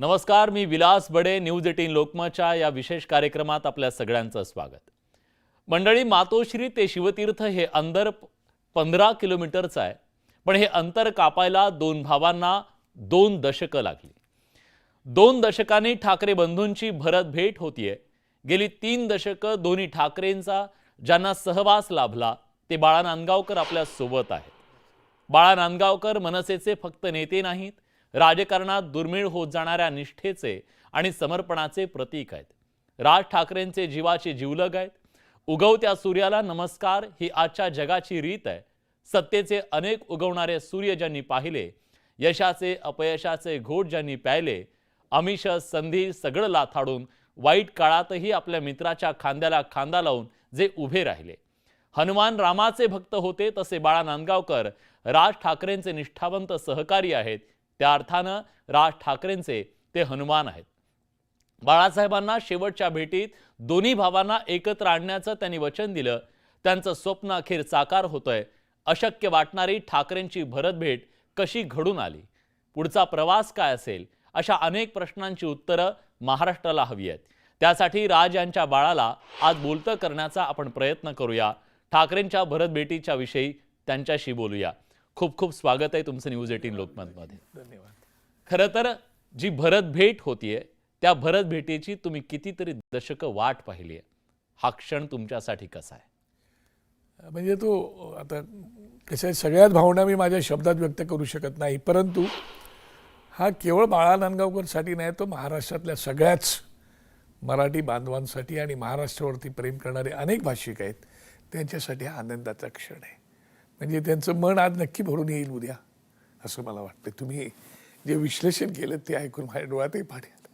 नमस्कार मी Vilas Bade news eighteen लोकमतच्या या विशेष कार्यक्रमात आपल्या सगळ्यांचं स्वागत. मंडळी मातोश्री ते शिवतीर्थ हे अंतर पंधरा किलोमीटरचं आहे पण हे अंतर कापायला दोन भावांना दोन दशकं लागली. दोन दशकांनी ठाकरे बंधूंची भरत भेट होतीये. गेली तीन दशकं दोन्ही ठाकरेंचा ज्यांना सहवास लाभला ते बाळा नांदगावकर आपल्यासोबत आहेत. बाळा नांदगावकर मनसेचे फक्त नेते नाहीत राजकारणात दुर्मिळ होत जाणाऱ्या निष्ठेचे आणि समर्पणाचे प्रतीक आहेत. राज ठाकरेंचे जीवाचे जीवलग आहेत. उगवत्या सूर्याला नमस्कार ही आजच्या जगाची रीत आहे. सत्तेचे अनेक उगवणारे सूर्य ज्यांनी पाहिले यशाचे अपयशाचे घोट ज्यांनी प्यायले आमिष संधी सगळं लाथाडून वाईट काळातही आपल्या मित्राच्या खांद्याला खांदा लावून जे उभे राहिले. हनुमान रामाचे भक्त होते तसे बाळा नांदगावकर राज ठाकरेंचे निष्ठावंत सहकारी आहेत. त्या अर्थानं राज ठाकरेंचे ते हनुमान आहेत. बाळासाहेबांना शेवटच्या भेटीत दोन्ही भावांना एकत्र आणण्याचं त्यांनी वचन दिलं. त्यांचं स्वप्न अखेर साकार होतंय. अशक्य वाटणारी ठाकरेंची भरत भेट कशी घडून आली? पुढचा प्रवास काय असेल? अशा अनेक प्रश्नांची उत्तरं महाराष्ट्राला हवी आहेत. त्यासाठी राज यांच्या बाळाला आज बोलतं करण्याचा आपण प्रयत्न करूया. ठाकरेंच्या भरत भेटीच्या विषयी त्यांच्याशी बोलूया. खूप खूप स्वागत आहे तुमचं न्यूज एटीन लोकमतमध्ये. धन्यवाद. खरं तर जी भरत भेट होतीये त्या भरत भेटीची तुम्ही कितीतरी दशकं वाट पाहिली आहे हा क्षण तुमच्यासाठी कसा आहे? म्हणजे तो आता कसं आहे सगळ्याच भावना मी माझ्या शब्दात व्यक्त करू शकत नाही परंतु हा केवळ बाळा नांदगावकरसाठी नाही तो महाराष्ट्रातल्या सगळ्याच मराठी बांधवांसाठी आणि महाराष्ट्रावरती प्रेम करणारे अनेक भाषिक आहेत त्यांच्यासाठी हा आनंदाचा क्षण आहे. म्हणजे त्यांचं मन आज नक्की भरून येईल उद्या असं मला वाटतं तुम्ही जे विश्लेषण केलं ते ऐकून माझ्या डोळ्यातही पाणी आलं.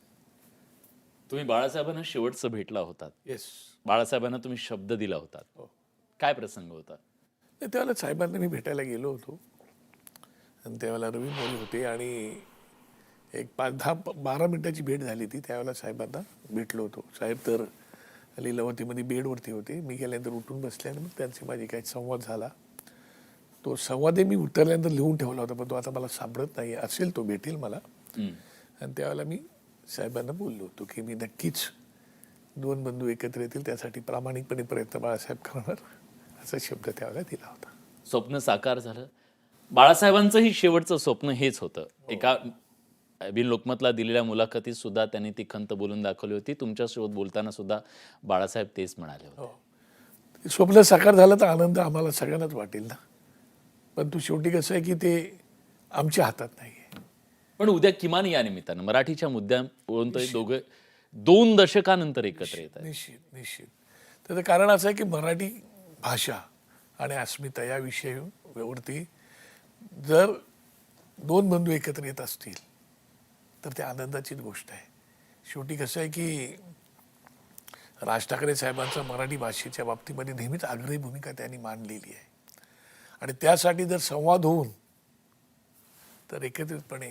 तुम्ही बाळासाहेबांना शेवटचं भेटला होतात. येस बाळासाहेबांना तुम्ही शब्द दिला होतात. हो. काय प्रसंग होता? त्यावेळेला साहेबांना मी भेटायला गेलो होतो. आणि त्यावेळेला रवी मोरे होते आणि एक पाच दहा बारा मिनिटाची भेट झाली ती त्यावेळेला साहेबांना भेटलो होतो. साहेब तर लिलावतीमध्ये बेडवरती होते. मी गेल्यानंतर उठून बसले आणि मग त्यांची माझी काही संवाद झाला. तो संवादही मी उतरल्यानंतर लिहून ठेवला होता पण तो आता मला सापडत नाही असेल तो भेटेल मला. आणि त्यावेळेला मी साहेबांना बोललो होतो की मी नक्कीच दोन बंधू एकत्र येतील त्यासाठी प्रामाणिकपणे प्रयत्न बाळासाहेब करणार असा शब्द त्यावेळेला दिला होता. स्वप्न साकार झालं. बाळासाहेबांचंही शेवटचं स्वप्न हेच होतं. एका बिन लोकमतला दिलेल्या मुलाखतीत सुद्धा त्यांनी ती खंत बोलून दाखवली होती. तुमच्यासोबत बोलताना सुद्धा बाळासाहेब तेच म्हणाले होते. हो. स्वप्न साकार झालं तर आनंद आम्हाला सगळ्यांनाच वाटेल ना? पण तू शेवटी कसं आहे की ते आमच्या हातात नाही आहे. पण उद्या किमान या निमित्तानं मराठीच्या मुद्द्या बोलतोय दोघे दोन दशकानंतर एकत्र येत आहेत. निश्चित निश्चित. त्याचं कारण असं आहे की मराठी भाषा आणि अस्मिता या विषयावरती जर दोन बंधू एकत्र येत असतील तर त्या आनंदाचीच गोष्ट आहे. शेवटी कसं आहे की राज ठाकरे साहेबांचं मराठी भाषेच्या बाबतीमध्ये नेहमीच आग्रही भूमिका त्यांनी मांडलेली आहे. आणि त्यासाठी जर संवाद होऊन तर एकत्रितपणे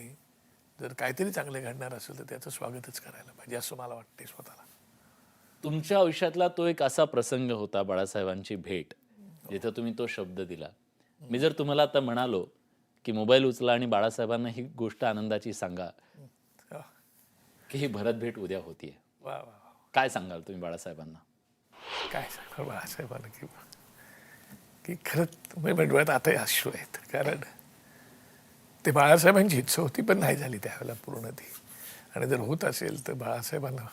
जर काहीतरी चांगले घडणार असेल तर त्याचं स्वागतच करायला पाहिजे असं मला वाटते स्वतःला. तुमच्या आयुष्यातला तो एक असा प्रसंग होता बाळासाहेबांची भेट जिथं तुम्ही तो शब्द दिला. मी जर तुम्हाला आता म्हणालो की मोबाईल उचला आणि बाळासाहेबांना ही गोष्ट आनंदाची सांगा की ही भरत भेट उद्या होतीये. वा वा काय सांगाल तुम्ही बाळासाहेबांना? काय सांगणार बाळासाहेबांना की की खरंच म्हणजे डोळ्यात आताही अश्रू आहेत. कारण ते बाळासाहेबांची इच्छा होती पण नाही झाली त्यावेळेला पूर्ण ती. आणि जर होत असेल तर बाळासाहेबांना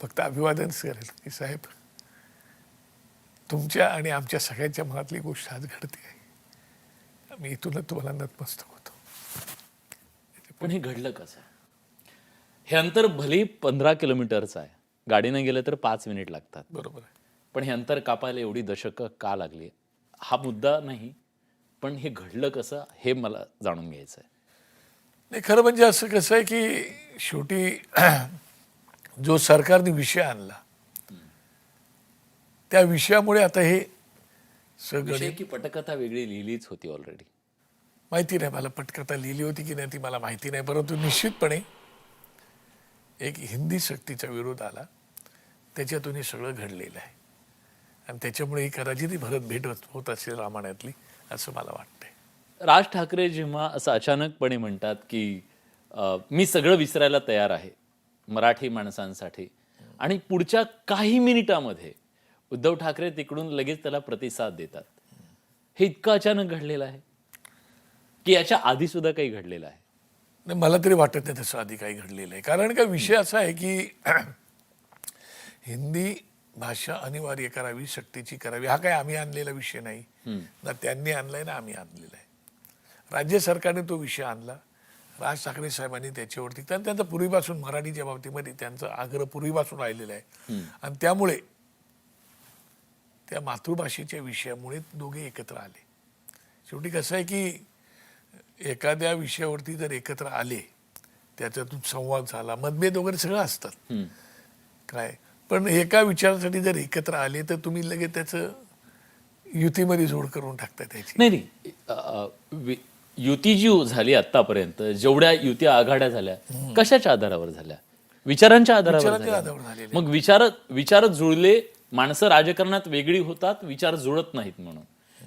फक्त अभिवादनच करेल की साहेब तुमच्या आणि आमच्या सगळ्यांच्या मनातली गोष्ट आज घडते. आहे मी इथूनच तुम्हाला नतमस्तक होतो. पण हे घडलं कसं? हे अंतर भले पंधरा किलोमीटरचं आहे. गाडीनं गेलं तर पाच मिनिट लागतात. बरोबर पण हे अंतर कापायला एवढी दशकं का लागली? हा मुद्दा नाही पण हे घडलं कसं हे मला जाणून घ्यायचं आहे नाही खरं म्हणजे असं कसं आहे की शेवटी जो सरकारने विषय आणला त्या विषयामुळे आता हे सगळं की पटकथा वेगळी लिहिलीच होती ऑलरेडी माहिती नाही मला पटकथा लिहिली होती की नाही ती मला माहिती नाही परंतु निश्चितपणे एक हिंदी सक्तीचा विरोध आला त्याच्यातून हे सगळं घडलेलं आहे. आणि त्याच्यामुळे ही कदाचित भरत भेट होत- असेल रामायणातली असं मला वाटतंय. राज ठाकरे जेव्हा असं अचानकपणे म्हणतात की अ, मी सगळं विसरायला तयार आहे मराठी माणसांसाठी आणि पुढच्या काही मिनिटामध्ये उद्धव ठाकरे तिकडून लगेच त्याला प्रतिसाद देतात. हे इतकं अचानक घडलेलं आहे? की याच्या आधी सुद्धा काही घडलेलं आहे? नाही मला तरी वाटत नाही तसं आधी काही घडलेलं आहे. कारण का विषय असा आहे की हिंदी भाषा अनिवार्य करावी सक्तीची करावी. हा काय आम्ही आणलेला विषय नाही. ना त्यांनी आणलाय ना आम्ही आणलेला आहे. राज्य सरकारने तो विषय आणला. राज ठाकरे साहेबांनी त्याच्यावरती कारण त्यांचा पूर्वीपासून मराठीच्या बाबतीमध्ये त्यांचा आग्रह पूर्वीपासून राहिलेला आहे. आणि त्यामुळे त्या मातृभाषेच्या विषयामुळे दोघे एकत्र आले. शेवटी कसं आहे की एखाद्या विषयावरती जर एकत्र आले त्याच्यातून संवाद झाला मतभेद वगैरे सगळं असतात. काय? पण एका विचारासाठी जर एकत्र आले तर तुम्ही लगेच त्याचं युतीमध्ये जोड करून टाकता त्याची. नाही नाही. अ, अ, वि- युती जी झाली आतापर्यंत जेवढ्या युती आघाड्या झाल्या कशाच्या आधारावर झाल्या? विचारांच्या आधारावर विचारांच्या झाल्या. आधारावर झालेल्या. मग विचार विचार जुळले माणसं राजकारणात वेगळी होतात विचार जुळत नाहीत म्हणून.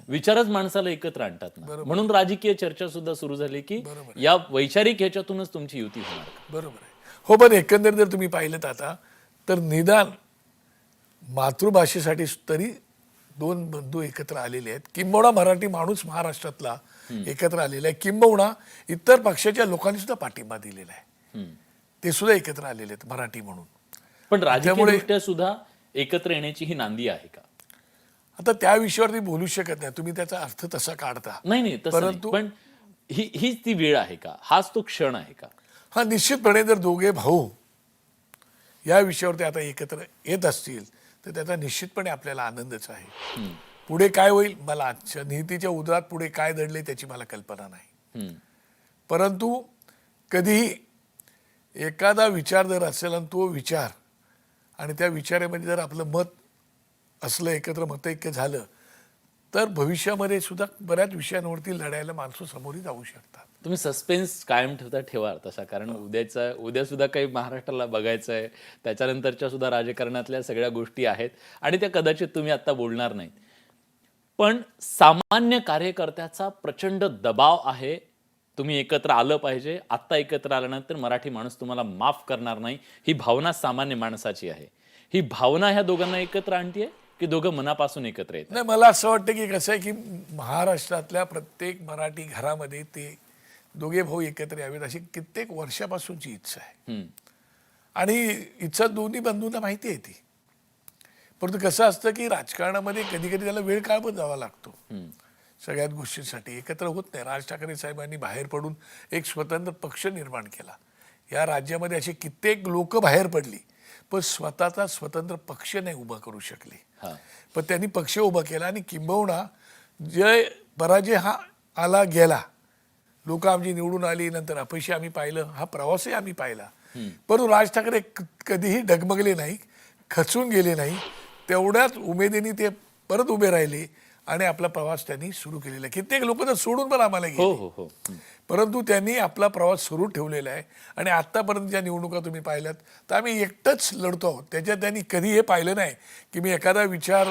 विचारच माणसाला एकत्र आणतात ना. म्हणून राजकीय चर्चा सुद्धा सुरू झाली की या वैचारिक ह्याच्यातूनच तुमची युती होणार. बरोबर आहे. हो पण एकंदर जर तुम्ही पाहिलं आता तर निदान मातृभाषेसाठी तरी दोन बंधू एकत्र आलेले आहेत. किंबहुना मराठी माणूस महाराष्ट्रातला एकत्र आलेला आहे. किंबहुना इतर पक्षाच्या लोकांनी सुद्धा पाठिंबा दिलेला आहे. ते सुद्धा एकत्र आलेले आहेत मराठी म्हणून. पण राजकीय दृष्ट्या सुद्धा एकत्र येण्याची ही नांदी आहे का? आता त्या विषयावरती बोलू शकत नाही. तुम्ही त्याचा अर्थ तसा काढता. नाही नाही. परंतु- पण ही हीच ती वेळ आहे का? हाच तो क्षण आहे का? हा निश्चितपणे जर दोघे भाऊ या विषयावरती आता एकत्र येत असतील तर त्याचा निश्चितपणे आपल्याला आनंदच आहे. पुढे काय होईल? मला आजच्या निहितीच्या उदरात पुढे काय दडले त्याची मला कल्पना नाही. परंतु कधीही एखादा विचार जर असेल आणि तो विचार आणि त्या विचारामध्ये जर आपलं मत असलं एकत्र मतैक्य झालं तर भविष्यामध्ये सुद्धा बऱ्याच विषयांवरती लढायला माणसं समोरही जाऊ शकतात. तुम्ही सस्पेन्स कायम ठेवता ठेवा तसा. कारण उद्याचा उद्या सुद्धा काही महाराष्ट्राला बघायचं आहे त्याच्यानंतरच्या सुद्धा राजकारणातल्या सगळ्या गोष्टी आहेत. आणि त्या कदाचित तुम्ही आता बोलणार नाहीत. पण सामान्य कार्यकर्त्याचा प्रचंड दबाव आहे. तुम्ही एकत्र आलं पाहिजे. आत्ता एकत्र आल्यानंतर मराठी माणूस तुम्हाला माफ करणार नाही. ही भावना सामान्य माणसाची आहे. ही भावना ह्या दोघांना एकत्र आणतीये? की दोघं मनापासून एकत्र येत नाही मला असं वाटतं की कसं आहे की महाराष्ट्रातल्या प्रत्येक मराठी घरामध्ये ते दोघे भाऊ एकत्र यावेत अशी कित्येक वर्षापासूनची इच्छा आहे. आणि इच्छा दोन्ही बंधूंना माहिती आहे ती. परंतु कसं असतं की राजकारणामध्ये कधी कधी त्याला वेळ काळ पण जावा लागतो. सगळ्याच गोष्टींसाठी एकत्र होत नाही. राज ठाकरे साहेबांनी बाहेर पडून एक स्वतंत्र पक्ष निर्माण केला. या राज्यामध्ये असे कित्येक लोक बाहेर पडली. पण स्वतःचा स्वतंत्र पक्ष नाही उभा करू शकले. पण त्यांनी पक्ष उभा केला आणि किंबहुना जय पराजय हा आला गेला. लोक आमची निवडून आली नंतर अपयशी आम्ही पाहिलं हा प्रवासही आम्ही पाहिला. परंतु राज ठाकरे कधीही डगमगले नाही खचून गेले नाही तेवढ्याच उमेदीने ते परत उभे राहिले. आणि आपला प्रवास त्यांनी सुरू केलेला आहे. कित्येक लोक तर सोडून पण आम्हाला हो गेले. हो हो हम्म. परंतु त्यांनी आपला प्रवास सुरू ठेवलेला आहे. आणि आत्तापर्यंत ज्या निवडणुका तुम्ही पाहिल्यात तर आम्ही एकटंच लढतो आहोत. त्याच्यात त्यांनी कधी हे पाहिलं नाही की मी एखादा विचार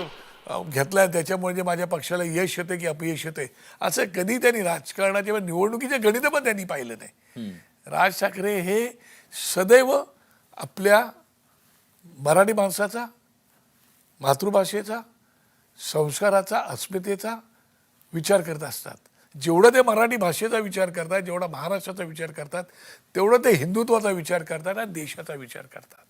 घेतला त्याच्यामुळे जे माझ्या पक्षाला यश येते की अपयश येते असं कधी त्यांनी राजकारणाच्या निवडणुकीचे गणित पण त्यांनी पाहिलं नाही. राज ठाकरे हे सदैव आपल्या मराठी माणसाचा मातृभाषेचा संस्काराचा अस्मितेचा विचार करत असतात. जेवढं ते मराठी भाषेचा विचार करतात जेवढा महाराष्ट्राचा विचार करतात तेवढं ते हिंदुत्वाचा विचार करतात आणि देशाचा विचार करतात.